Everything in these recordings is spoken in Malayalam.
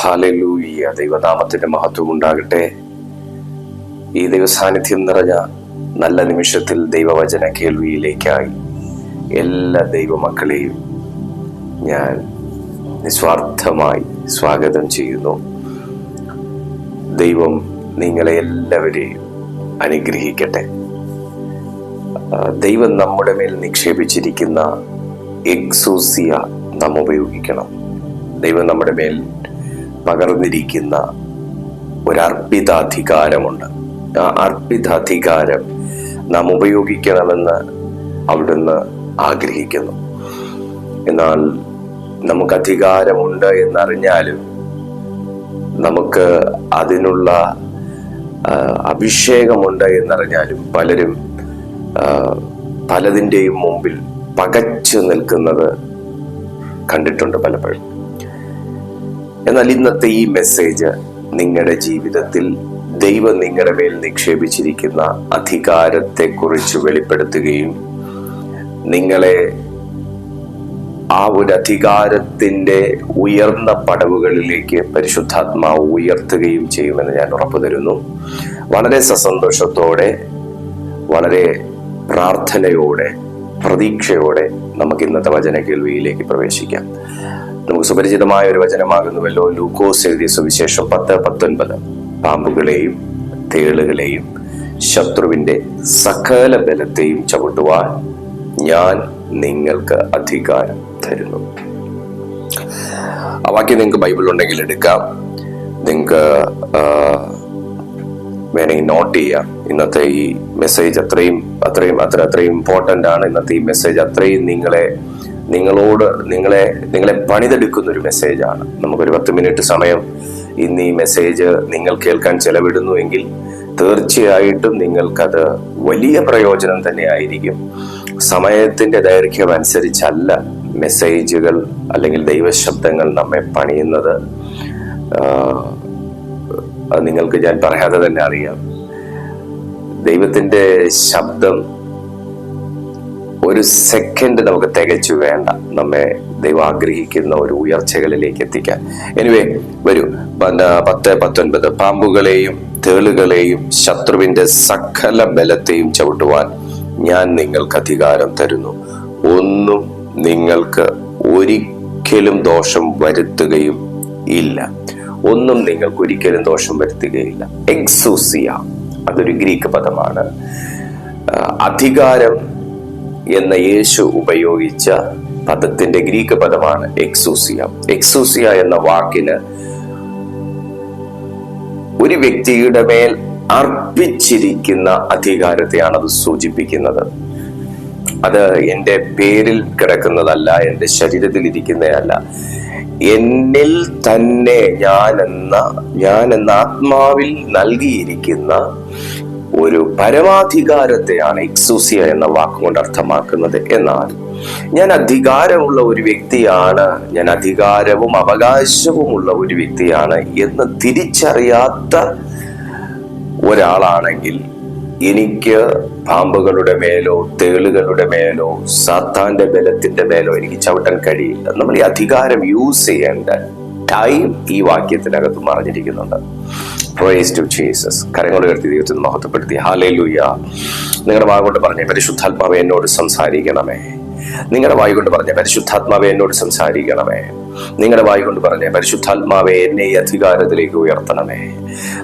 ഹാലലൂയ ദൈവനാമത്തിന്റെ മഹത്വം ഉണ്ടാകട്ടെ. ഈ ദൈവസാന്നിധ്യം നിറഞ്ഞ നല്ല നിമിഷത്തിൽ ദൈവവചന കേൾവിയിലേക്കായി എല്ലാ ദൈവമക്കളെയും ഞാൻ നിസ്വാർത്ഥമായി സ്വാഗതം ചെയ്യുന്നു. ദൈവം നിങ്ങളെ എല്ലാവരെയും അനുഗ്രഹിക്കട്ടെ. ദൈവം നമ്മുടെ മേൽ നിക്ഷേപിച്ചിരിക്കുന്ന എക്സൂസിയ നാം ഉപയോഗിക്കണം. ദൈവം നമ്മുടെ മേൽ പകർന്നിരിക്കുന്ന ഒരു ആ അർപ്പിതാധികാരം നാം ഉപയോഗിക്കണമെന്ന് അവിടുന്ന് ആഗ്രഹിക്കുന്നു. എന്നാൽ നമുക്ക് അധികാരമുണ്ട് എന്നറിഞ്ഞാലും നമുക്ക് അതിനുള്ള അഭിഷേകമുണ്ട് എന്നറിഞ്ഞാലും പലരും പലതിന്റെയും മുമ്പിൽ പകച്ചു നിൽക്കുന്നത് കണ്ടിട്ടുണ്ട് പലപ്പോഴും. എന്നാൽ ഇന്നത്തെ ഈ മെസ്സേജ് നിങ്ങളുടെ ജീവിതത്തിൽ ദൈവം നിങ്ങളുടെ മേൽ നിക്ഷേപിച്ചിരിക്കുന്ന അധികാരത്തെക്കുറിച്ച് വെളിപ്പെടുത്തുകയും നിങ്ങളെ ആ ഒരു അധികാരത്തിന്റെ ഉയർന്ന പടവുകളിലേക്ക് പരിശുദ്ധാത്മാവ് ഉയർത്തുകയും ചെയ്യുമെന്ന് ഞാൻ ഉറപ്പു തരുന്നു. വളരെ സസന്തോഷത്തോടെ വളരെ പ്രാർത്ഥനയോടെ പ്രതീക്ഷയോടെ നമുക്ക് ഇന്നത്തെ വചന കേൾവിയിലേക്ക് പ്രവേശിക്കാം. നമുക്ക് സുപരിചിതമായ ഒരു വചനമാകുന്നുവല്ലോ. ലൂക്കോസ് എഴുതിയ സുവിശേഷം പത്ത് പത്തൊൻപത്. പാമ്പുകളെയും തേളുകളെയും ശത്രുവിന്റെ സകല ബലത്തെയും ചവിട്ടുവാൻ ഞാൻ നിങ്ങൾക്ക് അധികാരം തരുന്നു. ആ വാക്യം നിങ്ങൾക്ക് ബൈബിൾ ഉണ്ടെങ്കിൽ എടുക്കാം. നിങ്ങൾക്ക് വേണമെങ്കിൽ നോട്ട് ചെയ്യാം. ഇന്നത്തെ ഈ മെസ്സേജ് അത്രയും അത്രയും അത്ര അത്രയും ഇമ്പോർട്ടന്റ് ആണ്. ഇന്നത്തെ ഈ മെസ്സേജ് അത്രയും നിങ്ങളെ നിങ്ങളോട് നിങ്ങളെ നിങ്ങളെ പണിതെടുക്കുന്ന ഒരു മെസ്സേജാണ്. നമുക്കൊരു പത്ത് മിനിറ്റ് സമയം. ഇന്ന് ഈ മെസ്സേജ് നിങ്ങൾ കേൾക്കാൻ ചെലവിടുന്നു എങ്കിൽ തീർച്ചയായിട്ടും നിങ്ങൾക്കത് വലിയ പ്രയോജനം തന്നെ ആയിരിക്കും. സമയത്തിന്റെ ദൈർഘ്യം അനുസരിച്ചല്ല മെസ്സേജുകൾ അല്ലെങ്കിൽ ദൈവശബ്ദങ്ങൾ നമ്മെ പണിയുന്നത്. നിങ്ങൾക്ക് ഞാൻ പറയാതെ തന്നെ അറിയാം. ദൈവത്തിന്റെ ശബ്ദം ഒരു സെക്കൻഡ് നമുക്ക് തികച്ചു വേണ്ട. നമ്മെ ദൈവം ആഗ്രഹിക്കുന്ന ഒരു ഉയർച്ചകളിലേക്ക് എത്തിക്കാൻ. എനിവേ വരൂ. പത്ത് പത്തൊൻപത്. പാമ്പുകളെയും തേളുകളെയും ശത്രുവിന്റെ സകല ബലത്തെയും ചവിട്ടുവാൻ ഞാൻ നിങ്ങൾക്ക് അധികാരം തരുന്നു. ഒന്നും നിങ്ങൾക്ക് ഒരിക്കലും ദോഷം വരുത്തുകയും ഇല്ല. ഒന്നും നിങ്ങൾക്ക് ഒരിക്കലും ദോഷം വരുത്തുകയില്ല. എക്സൂസിയ അതൊരു ഗ്രീക്ക് പദമാണ്. അധികാരം എന്ന യേശു ഉപയോഗിച്ച പദത്തിന്റെ ഗ്രീക്ക് പദമാണ് എക്സൂസിയ. എക്സൂസിയ എന്ന വാക്കിന് ഒരു വ്യക്തിയുടെ മേൽ അർപ്പിച്ചിരിക്കുന്ന അധികാരത്തെയാണ് അത് സൂചിപ്പിക്കുന്നത്. അത് എന്റെ പേരിൽ കിടക്കുന്നതല്ല എന്റെ ശരീരത്തിൽ ഇരിക്കുന്നതല്ല. എന്നിൽ തന്നെ ഞാൻ എന്ന ഞാൻ എന്ന ആത്മാവിൽ നൽകിയിരിക്കുന്ന ഒരു പരമാധികാരത്തെയാണ് എക്സൂസിയ എന്ന വാക്കുകൊണ്ട് അർത്ഥമാക്കുന്നത് എന്നാൽ ഞാൻ അധികാരമുള്ള ഒരു വ്യക്തിയാണ് ഞാൻ അധികാരവും അവകാശവുമുള്ള ഒരു വ്യക്തിയാണ് എന്ന് തിരിച്ചറിയാത്ത ഒരാളാണെങ്കിൽ എനിക്ക് പാമ്പുകളുടെ മേലോ തേളുകളുടെ മേലോ സാത്താന്റെ ബലത്തിന്റെ മേലോ എനിക്ക് ചവിട്ടാൻ കഴിയില്ല. നമ്മൾ ഈ അധികാരം യൂസ് ചെയ്യേണ്ട ടൈം ഈ വാക്യത്തിനകത്ത് മറിഞ്ഞിരിക്കുന്നുണ്ട്. പ്രൈസ് ടു കരങ്ങൾ ഉയർത്തി ദൈവത്തിന് മഹത്വപ്പെടുത്തി. ഹാലേ ലൂയ നിങ്ങളുടെ കൊണ്ട് പറഞ്ഞ പരിശുദ്ധാത്മാവെ എന്നോട് സംസാരിക്കണമേ. നിങ്ങളുടെ വായി കൊണ്ട് പറഞ്ഞ പരിശുദ്ധാത്മാവെ എന്നോട് സംസാരിക്കണമേ. നിങ്ങളുടെ വായി കൊണ്ട് പറഞ്ഞ പരിശുദ്ധാത്മാവെ എന്നെ ഈ അധികാരത്തിലേക്ക് ഉയർത്തണമേ.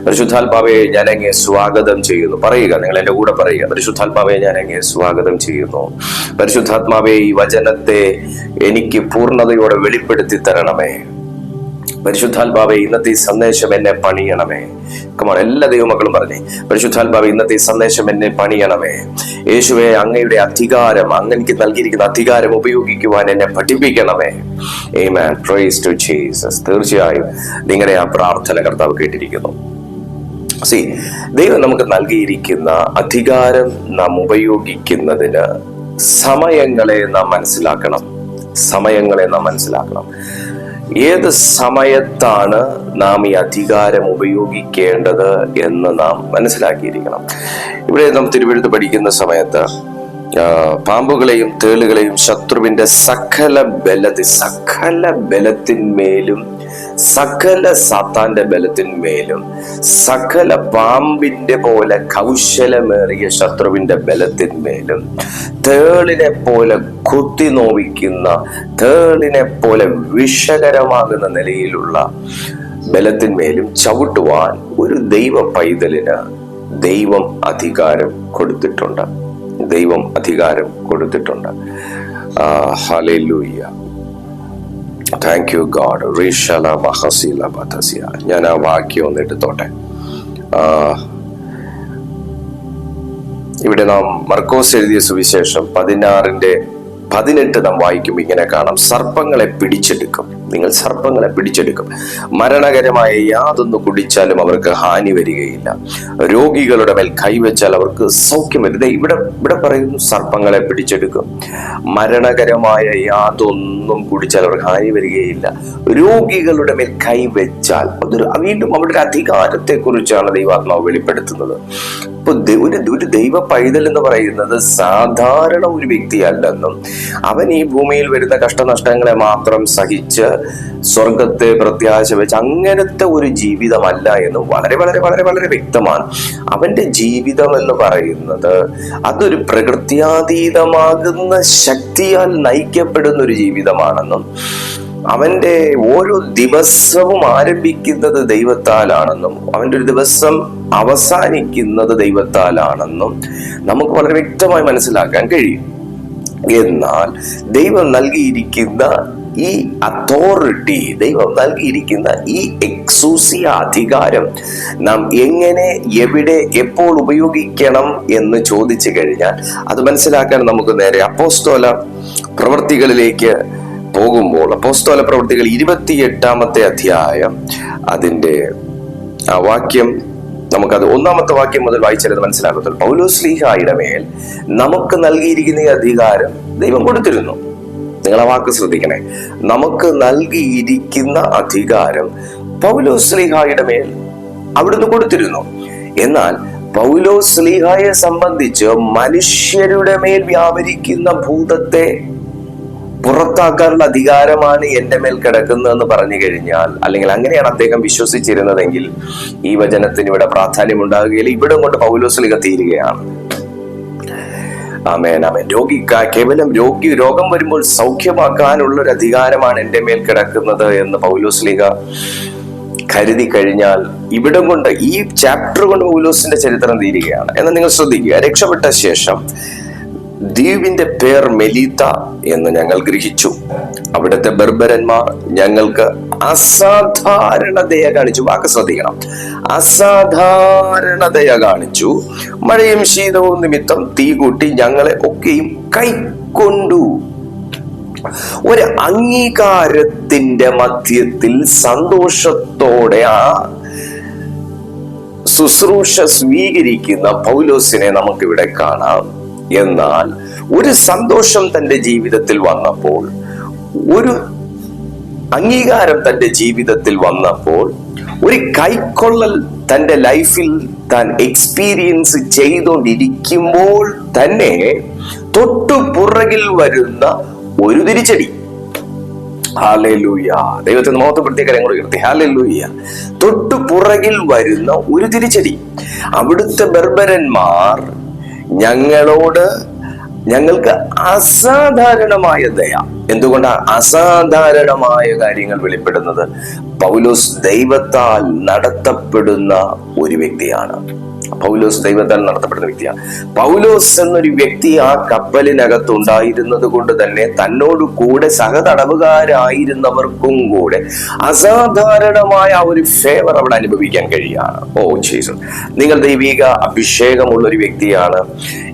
പരിശുദ്ധാത്മാവെ ഞാൻ അങ്ങേ സ്വാഗതം ചെയ്യുന്നു. പറയുക നിങ്ങൾ എന്റെ കൂടെ പറയുക. പരിശുദ്ധാത്മാവെ ഞാൻ അങ്ങേ സ്വാഗതം ചെയ്യുന്നു. പരിശുദ്ധാത്മാവെ ഈ വചനത്തെ എനിക്ക് പൂർണതയോടെ വെളിപ്പെടുത്തി തരണമേ. പരിശുദ്ധാത്മാവെ ഇന്നത്തെ ഈ സന്ദേശം എന്നെ പണിയണമേ. കമാൺ എല്ലാ ദൈവമക്കളും പറഞ്ഞേ പരിശുദ്ധാത്മാവെ ഇന്നത്തെ ഈ സന്ദേശം എന്നെ പണിയണമേ. യേശുവെ അങ്ങയുടെ അധികാരം അങ്ങനെക്ക് നൽകിയിരിക്കുന്ന അധികാരം ഉപയോഗിക്കുവാൻ എന്നെ പഠിപ്പിക്കണമേ. ടു ജീസസ് തീർച്ചയായും നിങ്ങളുടെ ആ പ്രാർത്ഥന കർത്താവ് കേട്ടിരിക്കുന്നു. സി ദൈവം നമുക്ക് നൽകിയിരിക്കുന്ന അധികാരം നാം ഉപയോഗിക്കുന്നതിന് സമയങ്ങളെ നാം മനസ്സിലാക്കണം. സമയങ്ങളെ നാം മനസ്സിലാക്കണം. ഏത് സമയത്താണ് നാം ഈ അധികാരം ഉപയോഗിക്കേണ്ടത് എന്ന് നാം മനസ്സിലാക്കിയിരിക്കണം. ഇവിടെ നാം തിരുവഴുത്ത് പഠിക്കുന്ന സമയത്ത് പാമ്പുകളെയും തേളുകളെയും ശത്രുവിന്റെ സകല ബലത്തി സകല ബലത്തിന്മേലും സകല സാത്താന്റെ ബലത്തിന്മേലും സകല പാമ്പിന്റെ പോലെ കൗശലമേറിയ ശത്രുവിന്റെ ബലത്തിന്മേലും തേളിനെ പോലെ കുത്തി നോവിക്കുന്ന തേളിനെ പോലെ വിഷകരമാകുന്ന നിലയിലുള്ള ബലത്തിന്മേലും ചവിട്ടുവാൻ ഒരു ദൈവ പൈതലിന് ദൈവം അധികാരം കൊടുത്തിട്ടുണ്ട്. ദൈവം അധികാരം കൊടുത്തിട്ടുണ്ട്. ഹലൂയ്യ താങ്ക് യു ഗാഡ് റീഷല മഹസീല ബതസിയ ഞാൻ ആ വാക്യം ഒന്ന് എടുത്തോട്ടെ. ഇവിടെ നാം മർക്കോസ് എഴുതിയ സുവിശേഷം പതിനാറിന്റെ പതിനെട്ട് നാം വായിക്കുമ്പോൾ ഇങ്ങനെ കാണാം. സർപ്പങ്ങളെ പിടിച്ചെടുക്കും. നിങ്ങൾ സർപ്പങ്ങളെ പിടിച്ചെടുക്കും. മരണകരമായ യാതൊന്ന് കുടിച്ചാലും അവർക്ക് ഹാനി വരികയില്ല. രോഗികളുടെ മേൽ കൈവച്ചാൽ അവർക്ക് സൗഖ്യം വരും. ഇവിടെ ഇവിടെ പറയുന്നു സർപ്പങ്ങളെ പിടിച്ചെടുക്കും. മരണകരമായ യാതൊന്നും കുടിച്ചാൽ അവർക്ക് ഹാനി വരികയില്ല. രോഗികളുടെ മേൽ കൈവച്ചാൽ അതൊരു വീണ്ടും അവരുടെ അധികാരത്തെ കുറിച്ചാണ് ദൈവാത്മാവ് വെളിപ്പെടുത്തുന്നത്. ഇപ്പൊ ഒരു ദൈവ പൈതൽ എന്ന് പറയുന്നത് സാധാരണ ഒരു വ്യക്തിയല്ലെന്നും അവൻ ഈ ഭൂമിയിൽ വരുന്ന കഷ്ടനഷ്ടങ്ങളെ മാത്രം സഹിച്ച് സ്വർഗത്തെ പ്രത്യാശ വെച്ച് അങ്ങനത്തെ ഒരു ജീവിതമല്ല എന്ന് വളരെ വളരെ വളരെ വളരെ വ്യക്തമാണ്. അവന്റെ ജീവിതം എന്ന് പറയുന്നത് അതൊരു പ്രകൃത്യാതീതമാകുന്ന ശക്തിയാൽ നയിക്കപ്പെടുന്ന ഒരു ജീവിതമാണെന്നും അവന്റെ ഓരോ ദിവസവും ആരംഭിക്കുന്നത് ദൈവത്താലാണെന്നും അവന്റെ ഒരു ദിവസം അവസാനിക്കുന്നത് ദൈവത്താലാണെന്നും നമുക്ക് വളരെ വ്യക്തമായി മനസ്സിലാക്കാൻ കഴിയും. എന്നാൽ ദൈവം നൽകിയിരിക്കുന്ന ഈ അതോറിറ്റി ദൈവം നൽകിയിരിക്കുന്ന ഈ എക്സൂസിയ അധികാരം നാം എങ്ങനെ എവിടെ എപ്പോൾ ഉപയോഗിക്കണം എന്ന് ചോദിച്ചു കഴിഞ്ഞാൽ അത് മനസ്സിലാക്കാൻ നമുക്ക് നേരെ അപ്പോസ്തോല പ്രവൃത്തികളിലേക്ക് പോകുമ്പോൾ അപ്പോസ്തോല പ്രവൃത്തികൾ ഇരുപത്തിയെട്ടാമത്തെ അധ്യായം അതിന്റെ ആ വാക്യം നമുക്കത് ഒന്നാമത്തെ വാക്യം മുതൽ വായിച്ചാലത് മനസ്സിലാക്കത്തുള്ളൂ പൗലോസ്ലീഹായുടെ മേൽ നമുക്ക് നൽകിയിരിക്കുന്ന ഈ അധികാരം ദൈവം കൊടുത്തിരുന്നു. നിങ്ങൾ വാക്ക് ശ്രദ്ധിക്കണേ. നമുക്ക് നൽകിയിരിക്കുന്ന അധികാരം പൗലോസ്ലിഹായുടെ മേൽ അവിടുന്ന് കൊടുത്തിരുന്നു. എന്നാൽ പൗലോസ്ലിഹായെ സംബന്ധിച്ച് മനുഷ്യരുടെ മേൽ വ്യാപരിക്കുന്ന ഭൂതത്തെ പുറത്താക്കാനുള്ള അധികാരമാണ് എന്റെ മേൽ കിടക്കുന്നതെന്ന് പറഞ്ഞു കഴിഞ്ഞാൽ അല്ലെങ്കിൽ അങ്ങനെയാണ് അദ്ദേഹം വിശ്വസിച്ചിരുന്നതെങ്കിൽ ഈ വചനത്തിന് ഇവിടെ പ്രാധാന്യം ഉണ്ടാകുകയില്ല ഇവിടെ കൊണ്ട് പൗലോസ്ലിക തീരുകയാണ്. ആമേൻ ആമേൻ. രോഗി കേവലം രോഗി രോഗം വരുമ്പോൾ സൗഖ്യമാക്കാനുള്ള ഒരു അധികാരമാണ് എന്റെ മേൽ കിടക്കുന്നത് എന്ന് പൗലോസ്ലിക കരുതി കഴിഞ്ഞാൽ ഇവിടം കൊണ്ട് ഈ ചാപ്റ്റർ കൊണ്ട് പൗലോസിന്റെ ചരിത്രം തീരുകയാണ്. എന്ന് നിങ്ങൾ ശ്രദ്ധിക്കുക രക്ഷപ്പെട്ട ശേഷം ദ്വീപിന്റെ പേർ മെലീത്ത എന്ന് ഞങ്ങൾ ഗ്രഹിച്ചു. അവിടുത്തെ ബർബരന്മാർ ഞങ്ങൾക്ക് അസാധാരണതയെ കാണിച്ചു. വാക്ക് ശ്രദ്ധിക്കണം. അസാധാരണതയെ കാണിച്ചു. മഴയും ശീതവും നിമിത്തം തീ കൂട്ടി ഞങ്ങളെ ഒക്കെയും കൈക്കൊണ്ടു. ഒരു അംഗീകാരത്തിന്റെ മധ്യത്തിൽ സന്തോഷത്തോടെ ആ ശുശ്രൂഷ സ്വീകരിക്കുന്ന പൗലോസിനെ നമുക്കിവിടെ കാണാം. എന്നാൽ ഒരു സന്തോഷം തന്റെ ജീവിതത്തിൽ വന്നപ്പോൾ ഒരു അംഗീകാരം തന്റെ ജീവിതത്തിൽ വന്നപ്പോൾ ഒരു കൈക്കൊള്ളൽ തന്റെ ലൈഫിൽ താൻ എക്സ്പീരിയൻസ് ചെയ്തുകൊണ്ടിരിക്കുമ്പോൾ തന്നെ തൊട്ടു പുറകിൽ വരുന്ന ഒരു തിരിച്ചടി. ഹാലൂയ ദൈവത്തിന് മഹത്വപ്പെടുത്തിയ കാര്യം കൂടെ കിട്ടി ഹാലൂയ തൊട്ടു പുറകിൽ വരുന്ന ഒരു തിരിച്ചടി. അവിടുത്തെ ബർബരന്മാർ ഞങ്ങളോട് ഞങ്ങൾക്ക് അസാധാരണമായ ദയ. എന്തുകൊണ്ടാണ് അസാധാരണമായ കാര്യങ്ങൾ വെളിപ്പെടുന്നത്? പൗലോസ് ദൈവത്താൽ നടത്തപ്പെടുന്ന ഒരു വ്യക്തിയാണ്. പൗലോസ് ദൈവത്താൽ നടത്തപ്പെടുന്ന വ്യക്തിയാണ്. പൗലോസ് എന്നൊരു വ്യക്തി ആ കപ്പലിനകത്ത് ഉണ്ടായിരുന്നത് കൊണ്ട് തന്നെ തന്നോട് കൂടെ സഹതടവുകാരായിരുന്നവർക്കും കൂടെ അസാധാരണമായ ഒരു ഫേവർ അവിടെ അനുഭവിക്കാൻ കഴിയാണ് ഓ ജീസസ് നിങ്ങൾ ദൈവിക അഭിഷേകമുള്ള ഒരു വ്യക്തിയാണ്.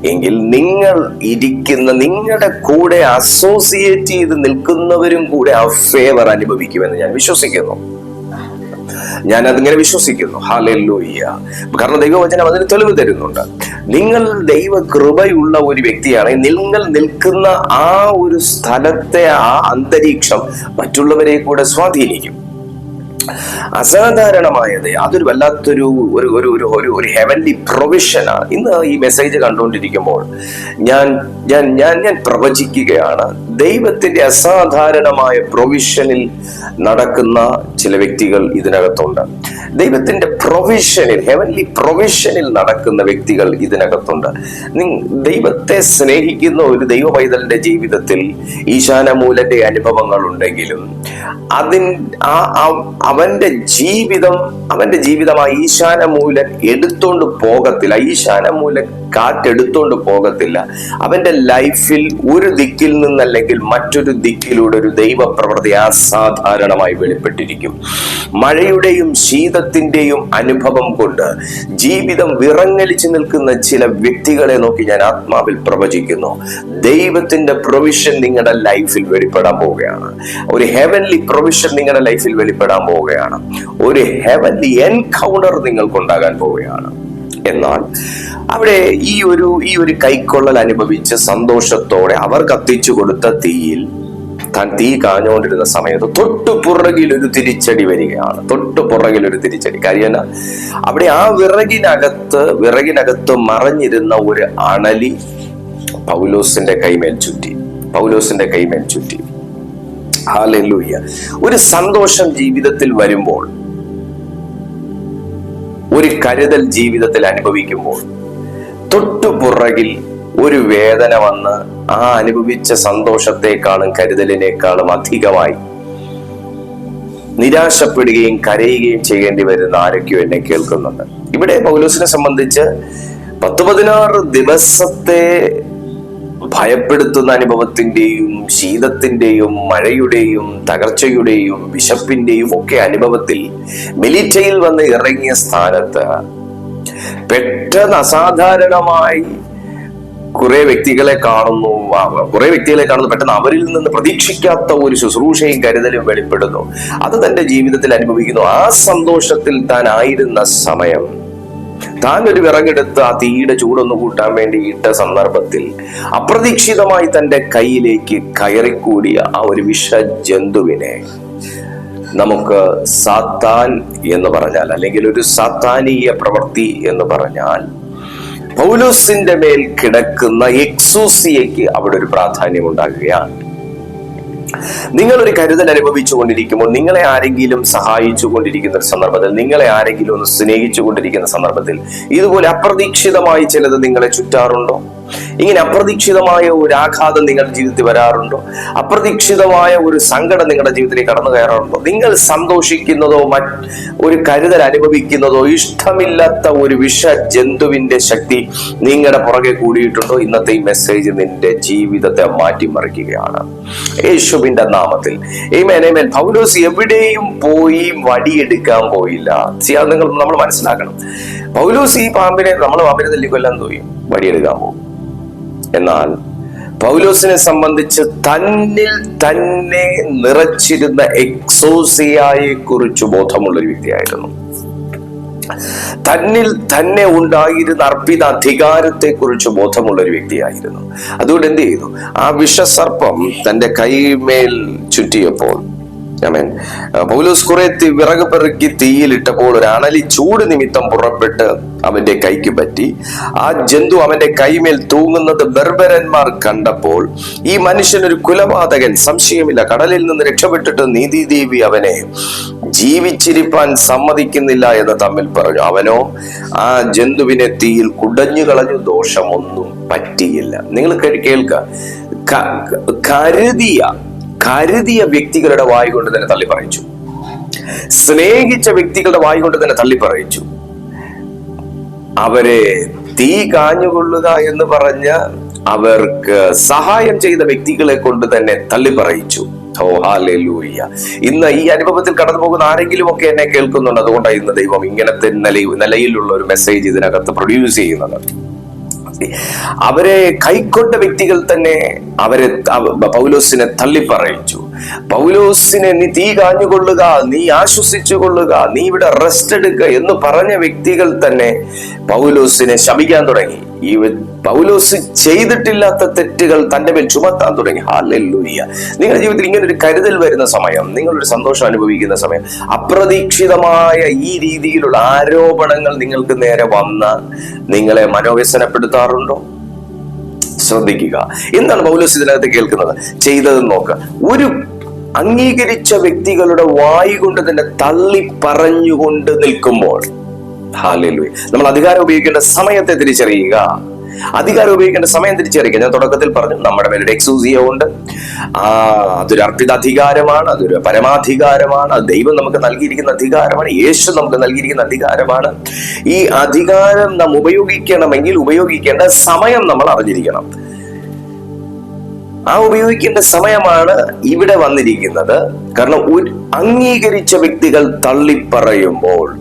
എങ്കിൽ നിങ്ങൾ ഇരിക്കുന്ന നിങ്ങളുടെ കൂടെ അസോസിയേറ്റ് ചെയ്ത് നിൽക്കുന്നവരും കൂടെ ആ ഫേവർ അനുഭവിക്കുമെന്ന് ഞാൻ വിശ്വസിക്കുന്നു. ഞാൻ അതിങ്ങനെ വിശ്വസിക്കുന്നു. ഹാലൂയ്യ കാരണം ദൈവവചനം അതിന് തെളിവ് തരുന്നുണ്ട്. നിങ്ങൾ ദൈവ കൃപയുള്ള ഒരു വ്യക്തിയാണ്. നിങ്ങൾ നിൽക്കുന്ന ആ ഒരു സ്ഥലത്തെ ആ അന്തരീക്ഷം മറ്റുള്ളവരെ കൂടെ സ്വാധീനിക്കും. അസാധാരണമായത്. അതൊരു വല്ലാത്തൊരു ഒരു ഒരു ഒരു ഒരു ഒരു ഹെവൻലി പ്രൊവിഷനാണ് ഇന്ന് ഈ മെസ്സേജ് കണ്ടുകൊണ്ടിരിക്കുമ്പോൾ ഞാൻ ഞാൻ ഞാൻ ഞാൻ പ്രവചിക്കുകയാണ്. ദൈവത്തിന്റെ അസാധാരണമായ പ്രൊവിഷനിൽ നടക്കുന്ന ചില വ്യക്തികൾ ഇതിനകത്തുണ്ട്. ദൈവത്തിന്റെ പ്രൊവിഷനിൽ ഹെവൻലി പ്രൊവിഷനിൽ നടക്കുന്ന വ്യക്തികൾ ഇതിനകത്തുണ്ട്. ദൈവത്തെ സ്നേഹിക്കുന്ന ഒരു ദൈവ പൈതലിന്റെ ജീവിതത്തിൽ ഈശാനമൂലന്റെ അനുഭവങ്ങൾ ഉണ്ടെങ്കിലും അതിൻ ആ- അവന്റെ ജീവിതം അവന്റെ ജീവിതം ആ ഈശാനമൂലൻ എടുത്തോണ്ട് പോകത്തില്ല. ഈശാനമൂലൻ കാറ്റെടുത്തോണ്ട് പോകത്തില്ല. അവന്റെ ലൈഫിൽ ഒരു ദിക്കിൽ നിന്നല്ലെങ്കിൽ മറ്റൊരു ദിക്കിലൂടെ ഒരു ദൈവപ്രവൃത്തി അസാധാരണമായി വെളിപ്പെട്ടിരിക്കും. മഴയുടെയും ശീതത്തിന്റെയും അനുഭവം കൊണ്ട് ജീവിതം വിറങ്ങലിച്ചു നിൽക്കുന്ന ചില വ്യക്തികളെ നോക്കി ഞാൻ ആത്മാവിൽ പ്രവചിക്കുന്നു. ദൈവത്തിന്റെ പ്രൊവിഷൻ നിങ്ങളുടെ ലൈഫിൽ വെളിപ്പെടാൻ പോവുകയാണ്. ഒരു ഹെവൻലി പ്രൊവിഷൻ നിങ്ങളുടെ ലൈഫിൽ വെളിപ്പെടാൻ പോവുകയാണ്. ഒരു ഹെവൻലി എൻകൗണ്ടർ നിങ്ങൾക്കുണ്ടാകാൻ പോവുകയാണ്. എന്നാൽ അവിടെ ഈ ഒരു ഈ ഒരു കൈക്കൊള്ളൽ അനുഭവിച്ച് സന്തോഷത്തോടെ അവർ കത്തിച്ചു കൊടുത്ത തീയിൽ താൻ തീ കാഞ്ഞുകൊണ്ടിരുന്ന സമയത്ത് തൊട്ടു പുറകിൽ ഒരു തിരിച്ചടി വരികയാണ്. തൊട്ടു പുറകിൽ ഒരു തിരിച്ചടി. കാര്യം അവിടെ ആ വിറകിനകത്ത് വിറകിനകത്ത് മറഞ്ഞിരുന്ന ഒരു അണലി പൗലോസിന്റെ കൈമേൽ ചുറ്റി. പൗലോസിന്റെ കൈമേൽ ചുറ്റി. ഒരു സന്തോഷം ജീവിതത്തിൽ വരുമ്പോൾ ഒരു കരുതൽ ജീവിതത്തിൽ അനുഭവിക്കുമ്പോൾ തൊട്ടുപുറകിൽ ഒരു വേദന വന്ന് ആ അനുഭവിച്ച സന്തോഷത്തെക്കാളും കരുതലിനേക്കാളും അധികമായി നിരാശപ്പെടുകയും കരയുകയും ചെയ്യേണ്ടി വരുന്ന ആരൊക്കെയോ എന്നെ കേൾക്കുന്നുണ്ട്. ഇവിടെ പൗലോസിനെ സംബന്ധിച്ച് പത്ത് പതിനാറ് ദിവസത്തെ ഭയപ്പെടുത്തുന്ന അനുഭവത്തിന്റെയും ശീതത്തിന്റെയും മഴയുടെയും തകർച്ചയുടെയും വിശപ്പിന്റെയും ഒക്കെ അനുഭവത്തിൽ മിലിറ്റയിൽ വന്ന് ഇറങ്ങിയ സ്ഥാനത്ത് പെട്ടെന്ന് അസാധാരണമായി കുറെ വ്യക്തികളെ കാണുന്നു. കുറെ വ്യക്തികളെ കാണുന്നു. പെട്ടെന്ന് അവരിൽ നിന്ന് പ്രതീക്ഷിക്കാത്ത ഒരു ശുശ്രൂഷയും കരുതലും വെളിപ്പെടുന്നു. അത് തന്റെ ജീവിതത്തിൽ അനുഭവിക്കുന്നു. ആ സന്തോഷത്തിൽ താൻ ആയിരുന്ന സമയം താൻ ഒരു വിറകെടുത്ത് ആ തീയുടെ ചൂടൊന്ന് കൂട്ടാൻ വേണ്ടി ഇട്ട സന്ദർഭത്തിൽ അപ്രതീക്ഷിതമായി തന്റെ കയ്യിലേക്ക് കയറിക്കൂടിയ ആ ഒരു വിഷ ജന്തുവിനെ നമുക്ക് സാത്താൻ എന്ന് പറഞ്ഞാൽ അല്ലെങ്കിൽ ഒരു സാത്താനീയ പ്രവൃത്തി എന്ന് പറഞ്ഞാൽ പൗലോസിന്റെ മേൽ കിടക്കുന്ന എക്സൂസിയയ്ക്ക് അവിടെ ഒരു പ്രാധാന്യം ഉണ്ടാകുകയാണ്. നിങ്ങൾ ഒരു കരുതൽ അനുഭവിച്ചു കൊണ്ടിരിക്കുമ്പോൾ നിങ്ങളെ ആരെങ്കിലും സഹായിച്ചു കൊണ്ടിരിക്കുന്ന ഒരു സന്ദർഭത്തിൽ നിങ്ങളെ ആരെങ്കിലും ഒന്ന് സ്നേഹിച്ചു കൊണ്ടിരിക്കുന്ന സന്ദർഭത്തിൽ ഇതുപോലെ അപ്രതീക്ഷിതമായി ചിലത് നിങ്ങളെ ചുറ്റാറുണ്ടോ? ഇങ്ങനെ അപ്രതീക്ഷിതമായ ഒരു ആഘാതം നിങ്ങളുടെ ജീവിതത്തിൽ വരാറുണ്ടോ? അപ്രതീക്ഷിതമായ ഒരു സങ്കടം നിങ്ങളുടെ ജീവിതത്തിൽ കടന്നു കയറാറുണ്ടോ? നിങ്ങൾ സന്തോഷിക്കുന്നതോ ഒരു കരുതൽ അനുഭവിക്കുന്നതോ ഇഷ്ടമില്ലാത്ത ഒരു വിഷ ജന്തുവിന്റെ ശക്തി നിങ്ങളുടെ പുറകെ കൂടിയിട്ടുണ്ടോ? ഇന്നത്തെ ഈ മെസ്സേജ് നിന്റെ ജീവിതത്തെ മാറ്റിമറിക്കുകയാണ്. യേശുവിന്റെ നാമത്തിൽ. ഏമേൻ പൗലോസ് എവിടെയും പോയി വടിയെടുക്കാൻ പോയില്ല. നിങ്ങൾ നമ്മൾ മനസ്സിലാക്കണം. പൗലോസ് ഈ പാമ്പിനെ നമ്മൾ പാമ്പിനെ തല്ലിക്കൊല്ലാൻ തോയും വടിയെടുക്കാൻ പോകും എന്നാൽ പൗലോസിനെ സംബന്ധിച്ച് തന്നിൽ തന്നെ നിറച്ചിരുന്ന എക്സോസിയായെ കുറിച്ച് ബോധമുള്ളൊരു വ്യക്തിയായിരുന്നു. തന്നിൽ തന്നെ ഉണ്ടായിരുന്ന അർപ്പിത അധികാരത്തെ കുറിച്ച് ബോധമുള്ള ഒരു വ്യക്തിയായിരുന്നു. അതുകൊണ്ട് എന്ത് ചെയ്തു? ആ വിഷസർപ്പം തന്റെ കൈമേൽ ചുറ്റിയപ്പോൾ ആമേൻ. പൗലോസ് കുറെ വിറക് പെറുക്കി തീയിലിട്ടപ്പോൾ ഒരു അണലി ചൂട് നിമിത്തം പുറപ്പെട്ട് അവന്റെ കൈക്ക് പറ്റി. ആ ജന്തു അവന്റെ കൈമേൽ തൂങ്ങുന്നത് ബർബരന്മാർ കണ്ടപ്പോൾ ഈ മനുഷ്യൻ ഒരു കുലപാതകൻ സംശയമില്ല കടലിൽ നിന്ന് രക്ഷപ്പെട്ടിട്ട് നീതിദേവി അവനെ ജീവിച്ചിരിപ്പാൻ സമ്മതിക്കുന്നില്ല എന്ന് തമ്മിൽ പറഞ്ഞു. അവനോ ആ ജന്തുവിനെ തീയിൽ കുടഞ്ഞു കളഞ്ഞു ദോഷമൊന്നും പറ്റിയില്ല. നിങ്ങൾ കേൾക്കുക കേൾക്ക. കരുതിയ കരുതിയ വ്യക്തികളുടെ വായ് കൊണ്ട് തന്നെ തള്ളി പറയിച്ചു. സ്നേഹിച്ച വ്യക്തികളുടെ വായ് കൊണ്ട് തന്നെ തള്ളി പറയിച്ചു. അവരെ തീ കാഞ്ഞുകൊള്ളുക എന്ന് പറഞ്ഞ അവർക്ക് സഹായം ചെയ്ത വ്യക്തികളെ കൊണ്ട് തന്നെ തള്ളി പറയിച്ചു. ഇന്ന് ഈ അനുഭവത്തിൽ കടന്നു പോകുന്ന ആരെങ്കിലും ഒക്കെ എന്നെ കേൾക്കുന്നുണ്ട്. അതുകൊണ്ടാണ് ഇന്ന് ദൈവം ഇങ്ങനത്തെ നില നിലയിലുള്ള ഒരു മെസ്സേജ് ഇതിനകത്ത് പ്രൊഡ്യൂസ് ചെയ്യുന്നത്. അവരെ കൈക്കൊണ്ട വ്യക്തികൾ തന്നെ അവരെ പൗലോസിനെ തള്ളിപ്പറയിച്ചു. പൗലോസിനെ നീ തീ കാഞ്ഞുകൊള്ളുക നീ ആശ്വസിച്ചു കൊള്ളുക നീ ഇവിടെ റെസ്റ്റ് എടുക്കുക എന്ന് പറഞ്ഞ വ്യക്തികൾ തന്നെ പൗലോസിനെ ശപിക്കാൻ തുടങ്ങി. ഈ പൗലോസ് ചെയ്തിട്ടില്ലാത്ത തെറ്റുകൾ തന്റെ മേൽ ചുമത്താൻ തുടങ്ങി. ഹാലൂയ്യ നിങ്ങളുടെ ജീവിതത്തിൽ ഇങ്ങനെ ഒരു കരുതൽ വരുന്ന സമയം നിങ്ങളൊരു സന്തോഷം അനുഭവിക്കുന്ന സമയം അപ്രതീക്ഷിതമായ ഈ രീതിയിലുള്ള ആരോപണങ്ങൾ നിങ്ങൾക്ക് നേരെ വന്ന് നിങ്ങളെ മനോവ്യസനപ്പെടുത്താറുണ്ടോ? ശ്രദ്ധിക്കുക. എന്താണ് പൗലോസ് ഇതിനകത്ത് കേൾക്കുന്നത്? ചെയ്തതെന്ന് നോക്കുക. ഒരു അംഗീകരിച്ച വ്യക്തികളുടെ വായി കൊണ്ട് തന്നെ തള്ളി പറഞ്ഞുകൊണ്ട് നിൽക്കുമ്പോൾ നമ്മൾ അധികാരം ഉപയോഗിക്കേണ്ട സമയത്തെ തിരിച്ചറിയുക. അധികാരം ഉപയോഗിക്കേണ്ട സമയം തിരിച്ചറിയുക. ഞാൻ തുടക്കത്തിൽ പറഞ്ഞു നമ്മുടെ മേലൊരു എക്സൂസിയ ഉണ്ട്. ആ അതൊരു അർപ്പിത അധികാരമാണ് അതൊരു പരമാധികാരമാണ് ദൈവം നമുക്ക് നൽകിയിരിക്കുന്ന അധികാരമാണ് യേശു നമുക്ക് നൽകിയിരിക്കുന്ന അധികാരമാണ്. ഈ അധികാരം നാം ഉപയോഗിക്കണമെങ്കിൽ ഉപയോഗിക്കേണ്ട സമയം നമ്മൾ അറിഞ്ഞിരിക്കണം. ആ ഉപയോഗിക്കേണ്ട സമയമാണ് ഇവിടെ വന്നിരിക്കുന്നത്. കാരണം അംഗീകരിച്ച വ്യക്തികൾ തള്ളിപ്പറയുമ്പോൾ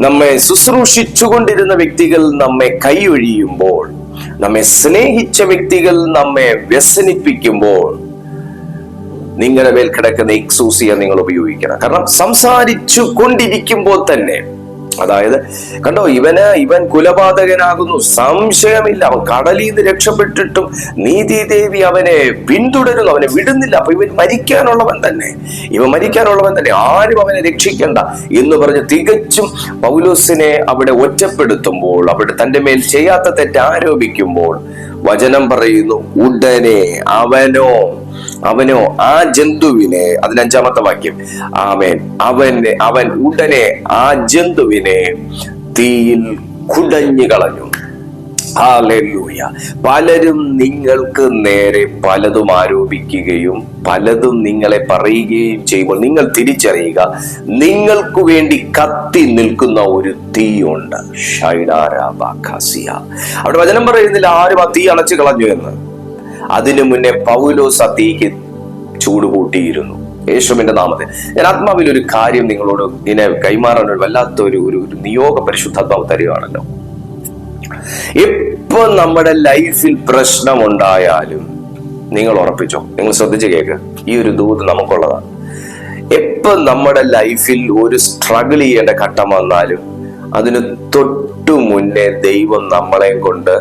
നമ്മെ ശുശ്രൂഷിച്ചുകൊണ്ടിരുന്ന വ്യക്തികൾ നമ്മെ കൈയൊഴിയുമ്പോൾ നമ്മെ സ്നേഹിച്ച വ്യക്തികൾ നമ്മെ വ്യസനിപ്പിക്കുമ്പോൾ നിങ്ങളുടെ മേൽ കിടക്കുന്ന എക്സൂസിയ നിങ്ങൾ ഉപയോഗിക്കണം. കാരണം സംസാരിച്ചു കൊണ്ടിരിക്കുമ്പോൾ തന്നെ അതായത് കണ്ടോ ഇവന് ഇവൻ കുലപാതകനാകുന്നു. സംശയമില്ല. അവൻ കടലിൽ നിന്ന് രക്ഷപ്പെട്ടിട്ടും നീതിദേവി അവനെ പിന്തുടരുന്നു. അവനെ വിടുന്നില്ല. അപ്പൊ ഇവൻ മരിക്കാനുള്ളവൻ തന്നെ. ഇവൻ മരിക്കാനുള്ളവൻ തന്നെ. ആരും അവനെ രക്ഷിക്കണ്ട എന്ന് പറഞ്ഞ് തികച്ചും പൗലോസിനെ അവിടെ ഒറ്റപ്പെടുത്തുമ്പോൾ അവിടെ തന്റെ മേൽ ചെയ്യാത്ത തെറ്റ് ആരോപിക്കുമ്പോൾ വചനം പറയുന്നു ഉടനെ അവനോ അവനോ ആ ജന്തുവിനെ അതിനഞ്ചാമത്തെ വാക്യം ആമേൻ. അവൻ അവൻ ഉടനെ ആ ജന്തുവിനെ തീയിൽ കുടഞ്ഞു കളഞ്ഞു പലരും നിങ്ങൾക്ക് നേരെ പലതും ആരോപിക്കുകയും പലതും നിങ്ങളെ പറയുകയും ചെയ്യുമ്പോൾ നിങ്ങൾ തിരിച്ചറിയുക നിങ്ങൾക്ക് വേണ്ടി കത്തി നിൽക്കുന്ന ഒരു തീയുണ്ട്. അവിടെ വചനം പറയുന്നില്ല ആരും ആ തീ അണച്ചു കളഞ്ഞു എന്ന്. അതിനു മുന്നേ പൗലോസ് ആ തീക്ക് ചൂട് കൂട്ടിയിരുന്നു യേശുവിന്റെ നാമത്തിൽ. ഞാൻ ആത്മാവിൽ ഒരു കാര്യം നിങ്ങളോട് ഇതിനെ കൈമാറാൻ വല്ലാത്ത ഒരു ഒരു നിയോഗ പരിശുദ്ധാത്മാവ് തരികയാണല്ലോ എപ്പോ നമ്മുടെ ലൈഫിൽ പ്രശ്നമുണ്ടായാലും നിങ്ങൾ ഉറപ്പിച്ചോ? നിങ്ങൾ ശ്രദ്ധിച്ച് കേൾക്ക് ഈ ഒരു ദൂത് നമുക്കുള്ളതാണ് എപ്പോ നമ്മുടെ ലൈഫിൽ ഒരു സ്ട്രഗിൾ ചെയ്യേണ്ട ഘട്ടം വന്നാലും അതിന് തൊട്ടു മുന്നേ ദൈവം നമ്മളെ കൊണ്ട്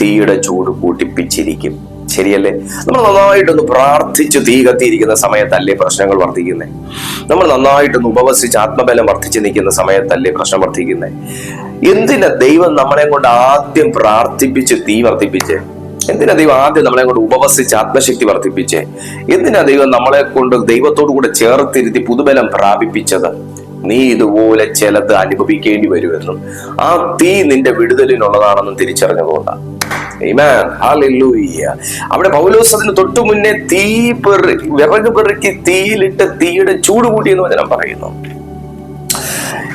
തീയുടെ ചൂട് കൂട്ടിപ്പിച്ചിരിക്കും. ശരിയല്ലേ? നമ്മൾ നന്നായിട്ടൊന്ന് പ്രാർത്ഥിച്ച് തീ കത്തിയിരിക്കുന്ന സമയത്തല്ലേ പ്രശ്നങ്ങൾ വർദ്ധിക്കുന്നത് നമ്മൾ നന്നായിട്ടൊന്ന് ഉപവസിച്ച് ആത്മബലം വർദ്ധിച്ചു നിൽക്കുന്ന സമയത്തല്ലേ പ്രശ്നം വർദ്ധിക്കുന്നത് എന്തിനാ ദൈവം നമ്മളെ കൊണ്ട് ആദ്യം പ്രാർത്ഥിപ്പിച്ച് തീ വർദ്ധിപ്പിച്ച്? എന്തിനാ ദൈവം ആദ്യം നമ്മളെ കൊണ്ട് ഉപവസിച്ച് ആത്മശക്തി വർദ്ധിപ്പിച്ചേ? എന്തിനാ ദൈവം നമ്മളെ കൊണ്ട് ദൈവത്തോടു കൂടെ ചേർത്തിരുത്തി പുതുബലം പ്രാപിപ്പിച്ചത്? നീ ഇതുപോലെ ചിലത് അനുഭവിക്കേണ്ടി വരുമെന്നും ആ തീ നിന്റെ വിടുതലിനുള്ളതാണെന്നും തിരിച്ചറിഞ്ഞു Amen. Hallelujah. അവിടെ പൗലോസത്തിന് തൊട്ടു മുന്നേ തീ പെറു വിറക് പെറുക്കി തീയിലിട്ട് തീയുടെ ചൂട് കൂട്ടിയെന്ന് വചനം പറയുന്നു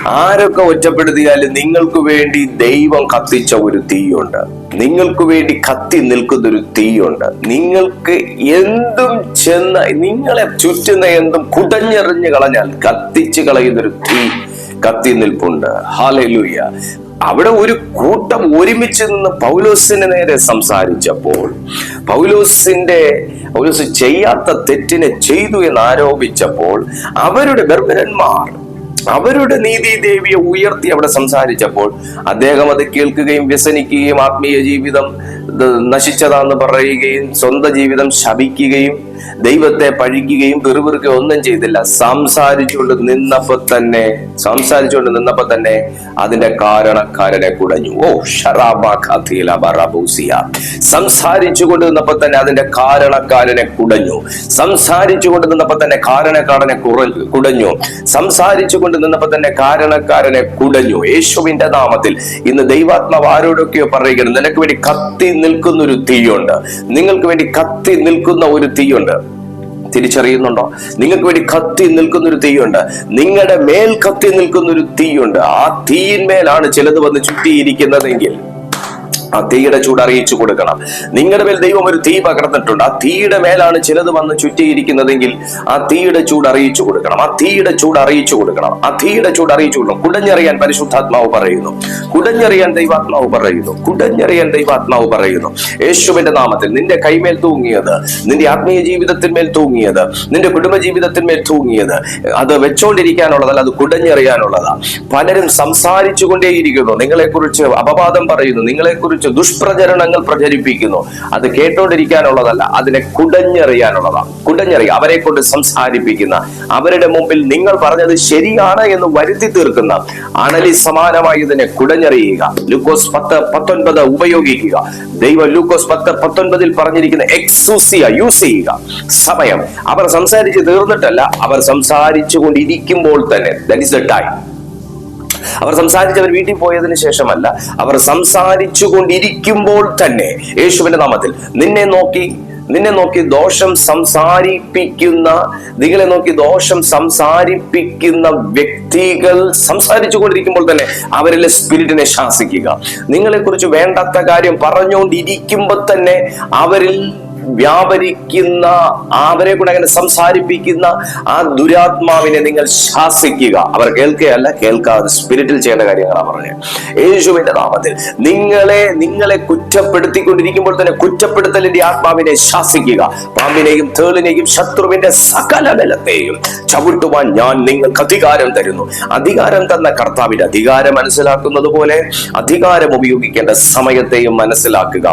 ആരൊക്കെ ഒറ്റപ്പെടുത്തിയാലും നിങ്ങൾക്ക് വേണ്ടി ദൈവം കത്തിച്ച ഒരു തീയുണ്ട്. നിങ്ങൾക്ക് വേണ്ടി കത്തി നിൽക്കുന്ന ഒരു തീയുണ്ട്. നിങ്ങൾക്ക് എന്തും ചെന്ന നിങ്ങളെ ചുറ്റുന്ന എന്തും കുടഞ്ഞെറിഞ്ഞു കളഞ്ഞാൽ കത്തിച്ചു കളയുന്നൊരു തീ കത്തി നിൽപ്പുണ്ട്. ഹാലലൂയ അവിടെ ഒരു കൂട്ടം ഒരുമിച്ച് നിന്ന് പൗലോസിന് നേരെ സംസാരിച്ചപ്പോൾ പൗലോസിന്റെ പൗലോസ് ചെയ്യാത്ത തെറ്റിനെ ചെയ്തു എന്ന് ആരോപിച്ചപ്പോൾ അവരുടെ ബർബരന്മാർ അവരുടെ നീതി ദേവിയെ ഉയർത്തി അവിടെ സംസാരിച്ചപ്പോൾ അദ്ദേഹം അത് കേൾക്കുകയും വ്യസനിക്കുകയും ആത്മീയ ജീവിതം നശിച്ചതാന്ന് പറയുകയും സ്വന്തം ജീവിതം ശപിക്കുകയും ദൈവത്തെ പഴിക്കുകയും പെറുപിറുക്കുകയും ഒന്നും ചെയ്തില്ല. സംസാരിച്ചുകൊണ്ട് നിന്നപ്പോ തന്നെ സംസാരിച്ചുകൊണ്ട് നിന്നപ്പോ തന്നെ അതിന്റെ കാരണക്കാരനെ കുടഞ്ഞു. ഓ ഷറാബൂസിയ സംസാരിച്ചുകൊണ്ട് നിന്നപ്പോ തന്നെ അതിന്റെ കാരണക്കാരനെ കുടഞ്ഞു. സംസാരിച്ചുകൊണ്ട് നിന്നപ്പോ തന്നെ കാരണക്കാരനെ കുടഞ്ഞു. സംസാരിച്ചുകൊണ്ട് നിന്നപ്പോ തന്നെ കാരണക്കാരനെ കുടഞ്ഞു. യേശുവിന്റെ നാമത്തിൽ ഇന്ന് ദൈവാത്മാവ് ആരോടൊക്കെയോ പറയുകയാണ് നിനക്ക് വേണ്ടി കത്തി നിൽക്കുന്ന ഒരു തീയുണ്ട്. നിങ്ങൾക്ക് വേണ്ടി കത്തി നിൽക്കുന്ന ഒരു തീയുണ്ട്. തിരിച്ചറിയുന്നുണ്ടോ? നിങ്ങൾക്ക് വേണ്ടി കത്തി നിൽക്കുന്ന ഒരു തീയുണ്ട്. നിങ്ങളുടെ മേൽ കത്തി നിൽക്കുന്ന ഒരു തീയുണ്ട്. ആ തീയിന്മേലാണ് ചിലത് വന്ന് ചുറ്റിയിരിക്കുന്നതെങ്കിൽ. ആ തീയുടെ ചൂട് അറിയിച്ചു കൊടുക്കണം. നിങ്ങളുടെ മേൽ ദൈവം ഒരു തീ പകർന്നിട്ടുണ്ട്. ആ തീയുടെ മേലാണ് ചിലത് വന്ന് ചുറ്റിയിരിക്കുന്നതെങ്കിൽ ആ തീയുടെ ചൂട് അറിയിച്ചു കൊടുക്കണം. ആ തീയുടെ ചൂട് അറിയിച്ചു കൊടുക്കണം. ആ തീയുടെ ചൂട് അറിയിച്ചു കൊടുക്കണം. കുടഞ്ഞറിയാൻ പരിശുദ്ധാത്മാവ് പറയുന്നു. കുടഞ്ഞറിയാൻ ദൈവാത്മാവ് പറയുന്നു. കുടഞ്ഞറിയാൻ ദൈവാത്മാവ് പറയുന്നു. യേശുവിന്റെ നാമത്തിൽ നിന്റെ കൈമേൽ തൂങ്ങിയത് നിന്റെ ആത്മീയ ജീവിതത്തിന്മേൽ തൂങ്ങിയത് നിന്റെ കുടുംബ ജീവിതത്തിന്മേൽ തൂങ്ങിയത് അത് വെച്ചോണ്ടിരിക്കാനുള്ളതല്ല അത് കുടഞ്ഞറിയാനുള്ളതാണ് പലരും സംസാരിച്ചു കൊണ്ടേയിരിക്കുന്നു. നിങ്ങളെക്കുറിച്ച് അപവാദം പറയുന്നു. നിങ്ങളെക്കുറിച്ച് കുറിച്ച് ദുഷ്പ്രചരണങ്ങൾ പ്രചരിപ്പിക്കുന്നു. അത് കേട്ടോണ്ടിരിക്കാനുള്ളതല്ല അതിനെ കുടഞ്ഞെറിയാനുള്ളതാണ് കുടഞ്ഞെറിയുക അവരെ കൊണ്ട് സംസാരിപ്പിക്കുന്ന അവരുടെ മുമ്പിൽ നിങ്ങൾ പറഞ്ഞത് ശരിയാണ് എന്ന് വരുത്തി തീർക്കുന്ന അണലി സമാനമായി ഇതിനെ കുടഞ്ഞെറിയുക. ലൂക്കോസ് പത്ത് പത്തൊൻപത് ഉപയോഗിക്കുക. ദൈവ ലൂക്കോസ് പത്ത് പത്തൊൻപതിൽ പറഞ്ഞിരിക്കുന്ന എക്സൂസിയ യൂസ് ചെയ്യുക. സമയം. അവർ സംസാരിച്ച് തീർന്നിട്ടല്ല അവർ സംസാരിച്ചു കൊണ്ടിരിക്കുമ്പോൾ തന്നെ ദാറ്റ് ദ ടൈം അവർ സംസാരിച്ച് അവർ വീട്ടിൽ പോയതിനു ശേഷമല്ല അവർ സംസാരിച്ചു കൊണ്ടിരിക്കുമ്പോൾ തന്നെ യേശുവിന്റെ നാമത്തിൽ നിന്നെ നോക്കി നിന്നെ നോക്കി ദോഷം സംസാരിപ്പിക്കുന്ന നിങ്ങളെ നോക്കി ദോഷം സംസാരിപ്പിക്കുന്ന വ്യക്തികൾ സംസാരിച്ചു കൊണ്ടിരിക്കുമ്പോൾ തന്നെ അവരിലെ സ്പിരിറ്റിനെ ശാസിക്കുക. നിങ്ങളെ കുറിച്ച് വേണ്ടാത്ത കാര്യം പറഞ്ഞുകൊണ്ടിരിക്കുമ്പോൾ തന്നെ അവരിൽ വ്യാപരിക്കുന്ന അവരെ കൂടെ അങ്ങനെ സംസാരിപ്പിക്കുന്ന ആ ദുരാത്മാവിനെ നിങ്ങൾ ശാസിക്കുക. അവർ കേൾക്കുകയല്ല കേൾക്കാതെ സ്പിരിറ്റിൽ ചെയ്യേണ്ട കാര്യങ്ങളാണ് പറഞ്ഞത് യേശുവിന്റെ നാമത്തിൽ നിങ്ങളെ നിങ്ങളെ കുറ്റപ്പെടുത്തിക്കൊണ്ടിരിക്കുമ്പോൾ തന്നെ കുറ്റപ്പെടുത്തലിന്റെ ആത്മാവിനെ ശാസിക്കുക. പാമ്പിനെയും തേളിനെയും ശത്രുവിന്റെ സകല ബലത്തെയും ചവിട്ടുവാൻ ഞാൻ നിങ്ങൾക്ക് അധികാരം തരുന്നു. അധികാരം തന്ന കർത്താവിന്റെ അധികാരം മനസ്സിലാക്കുന്നത് പോലെ അധികാരം ഉപയോഗിക്കേണ്ട സമയത്തെയും മനസ്സിലാക്കുക.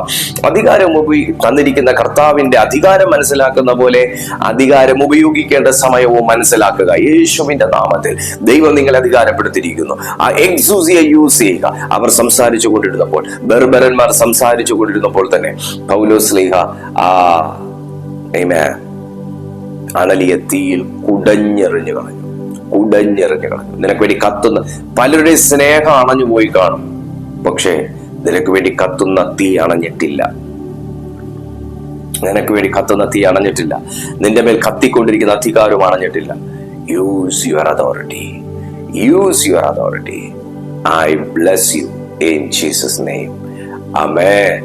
അധികാരം ഉപയോഗി തന്നിരിക്കുന്ന കർത്താവിന്റെ അധികാരം മനസ്സിലാക്കുന്ന പോലെ അധികാരം ഉപയോഗിക്കേണ്ട സമയവും മനസ്സിലാക്കുക. യേശുവിന്റെ നാമത്തിൽ ദൈവം നിങ്ങളെ അധികാരപ്പെടുത്തിയിരിക്കുന്നു. ആ എക്സൂസിയെ യൂസ് ചെയ്യുക. അവർ സംസാരിച്ചു കൊണ്ടിരുന്നപ്പോൾ ബർബരന്മാർ സംസാരിച്ചു കൊണ്ടിരുന്നപ്പോൾ തന്നെ പൗലോസ്ലിഹ ആ അണലിയ തീയിൽ കുടഞ്ഞെറിഞ്ഞു കളഞ്ഞു. കുടഞ്ഞെറിഞ്ഞു കളഞ്ഞു. നിനക്ക് വേണ്ടി കത്തുന്ന പലരുടെ സ്നേഹം അണഞ്ഞു പോയി കാണും. പക്ഷേ നിനക്ക് വേണ്ടി കത്തുന്ന തീ അണഞ്ഞിട്ടില്ല. നിനക്ക് വേണ്ടി കത്തുന്ന തീ അണഞ്ഞിട്ടില്ല. നിന്റെ മേൽ കത്തിക്കൊണ്ടിരിക്കുന്ന അധികാരം അണഞ്ഞിട്ടില്ല. Use your authority use your authority I bless you in Jesus name Amey